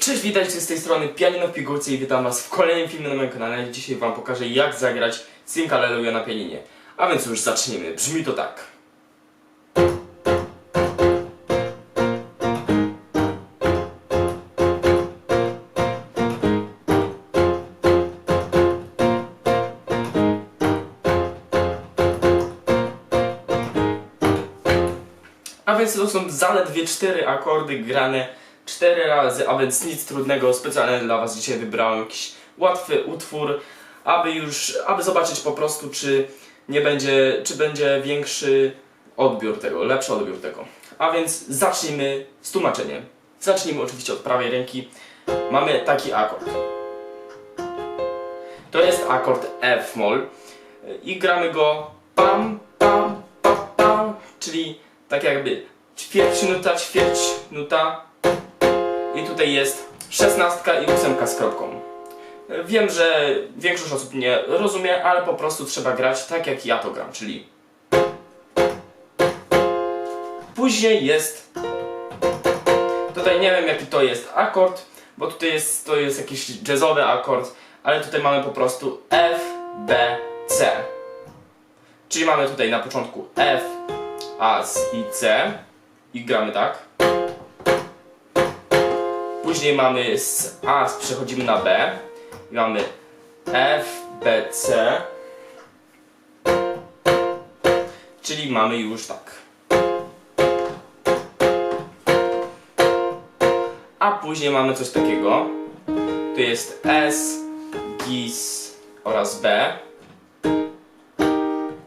Cześć, witajcie z tej strony Pianino w Pigułce i witam was w kolejnym filmie na moim kanale. Dzisiaj wam pokażę jak zagrać Sing Alleluja na pianinie. A więc już zacznijmy. Brzmi to tak. A więc to są zaledwie cztery akordy grane cztery razy, a więc nic trudnego. Specjalnie dla Was dzisiaj wybrałem jakiś łatwy utwór, aby już, aby zobaczyć po prostu, czy nie będzie, czy będzie większy odbiór tego, lepszy odbiór tego. A więc zacznijmy z tłumaczeniem. Zacznijmy oczywiście od prawej ręki. Mamy taki akord. To jest akord F-moll i gramy go pam, pam, pam, pam, czyli tak jakby ćwierć nuta, ćwierć nuta i tutaj jest szesnastka i ósemka z kropką. Wiem, że większość osób nie rozumie, ale po prostu trzeba grać tak jak ja to gram, czyli później jest tutaj nie wiem jaki to jest akord, bo tutaj jest, to jest jakiś jazzowy akord, ale tutaj mamy po prostu F, B, C. Czyli mamy tutaj na początku F, A i C i gramy tak. Później mamy z A przechodzimy na B i mamy F, B, C. Czyli mamy już tak. A później mamy coś takiego. Tu jest S, GIS oraz B.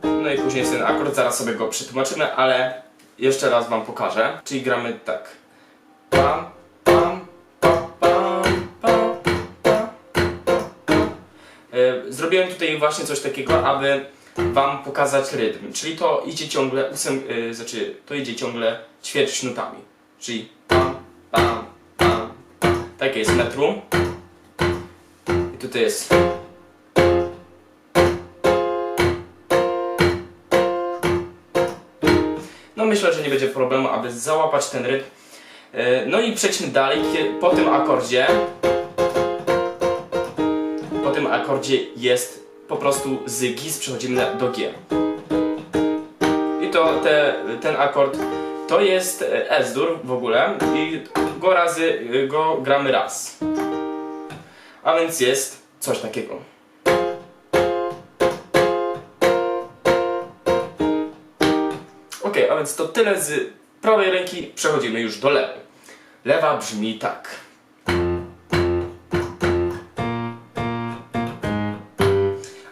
No i później jest ten akord, zaraz sobie go przetłumaczymy, ale jeszcze raz wam pokażę. Czyli gramy tak. Zrobiłem tutaj właśnie coś takiego, aby wam pokazać rytm. Czyli to idzie ciągle ósem, e, znaczy to idzie ciągle ćwierć nutami. Czyli pam, pam, pam. Takie jest metrum. I tutaj jest No myślę, że nie będzie problemu, aby załapać ten rytm. E, No i przejdźmy dalej. Po tym akordzie akordzie jest po prostu z GIS przechodzimy do G. I to te, ten akord to jest e, S-dur w ogóle i go razy e, go gramy raz. A więc jest coś takiego. Ok, a więc to tyle z prawej ręki. Przechodzimy już do lewej. Lewa brzmi tak.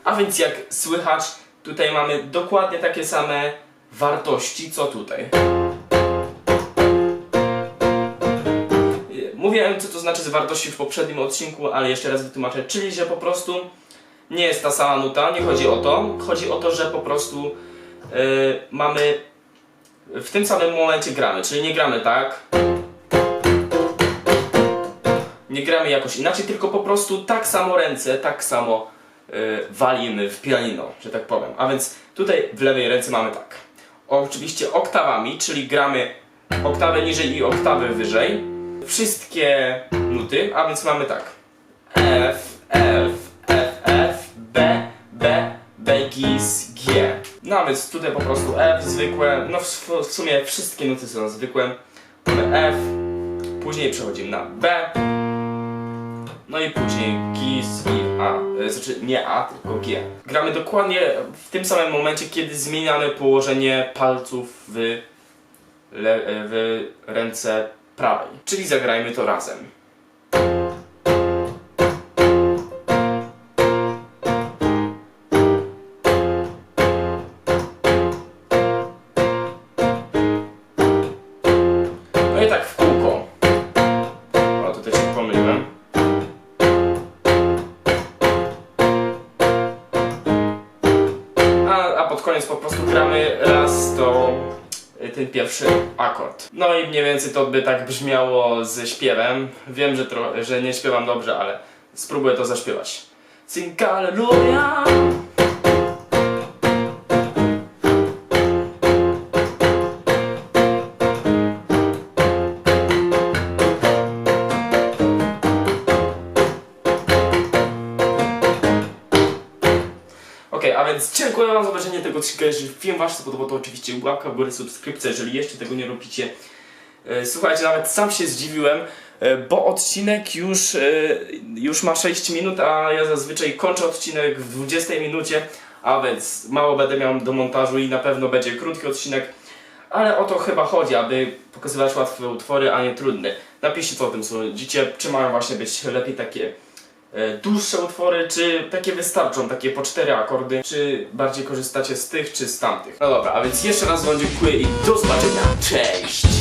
A więc jak słychać, tutaj mamy dokładnie takie same wartości, co tutaj. Mówiłem, co to znaczy z wartości w poprzednim odcinku, ale jeszcze raz wytłumaczę. Czyli, że po prostu nie jest ta sama nuta, nie chodzi o to. Chodzi o to, że po prostu yy, mamy w tym samym momencie gramy, czyli nie gramy tak. Nie gramy jakoś inaczej, tylko po prostu tak samo ręce, tak samo y, walimy w pianino, że tak powiem. A więc tutaj w lewej ręce mamy tak. Oczywiście oktawami, czyli gramy oktawę niżej i oktawę wyżej. Wszystkie nuty, a więc mamy tak. F, F, F, F, B, B, B, Gis, G. No a więc tutaj po prostu F zwykłe, no w, w sumie wszystkie nuty są zwykłe. Mamy F, później przechodzimy na B, no i później Gis i A, e, znaczy nie A, tylko G. Gramy dokładnie w tym samym momencie, kiedy zmieniamy położenie palców w, le, e, w ręce prawej. Czyli zagrajmy to razem. Pod koniec po prostu gramy raz to y, ten pierwszy akord. No i mniej więcej to by tak brzmiało ze śpiewem. Wiem, że, że nie śpiewam dobrze, ale spróbuję to zaśpiewać. Sing hallelujah. Dziękuję wam za obejrzenie tego odcinka. Jeżeli film wam się spodobał, to oczywiście łapka w górę, subskrypcja, jeżeli jeszcze tego nie robicie. E, Słuchajcie, nawet sam się zdziwiłem, e, bo odcinek już, e, już ma 6 minut, a ja zazwyczaj kończę odcinek w 20 minucie, a więc mało będę miał do montażu i na pewno będzie krótki odcinek. Ale o to chyba chodzi, aby pokazywać łatwe utwory, a nie trudne. Napiszcie co o tym sądzicie, czy mają właśnie być lepiej takie dłuższe utwory, czy takie wystarczą, takie po cztery akordy, czy bardziej korzystacie z tych, czy z tamtych. No dobra, a więc jeszcze raz wam dziękuję i do zobaczenia, cześć!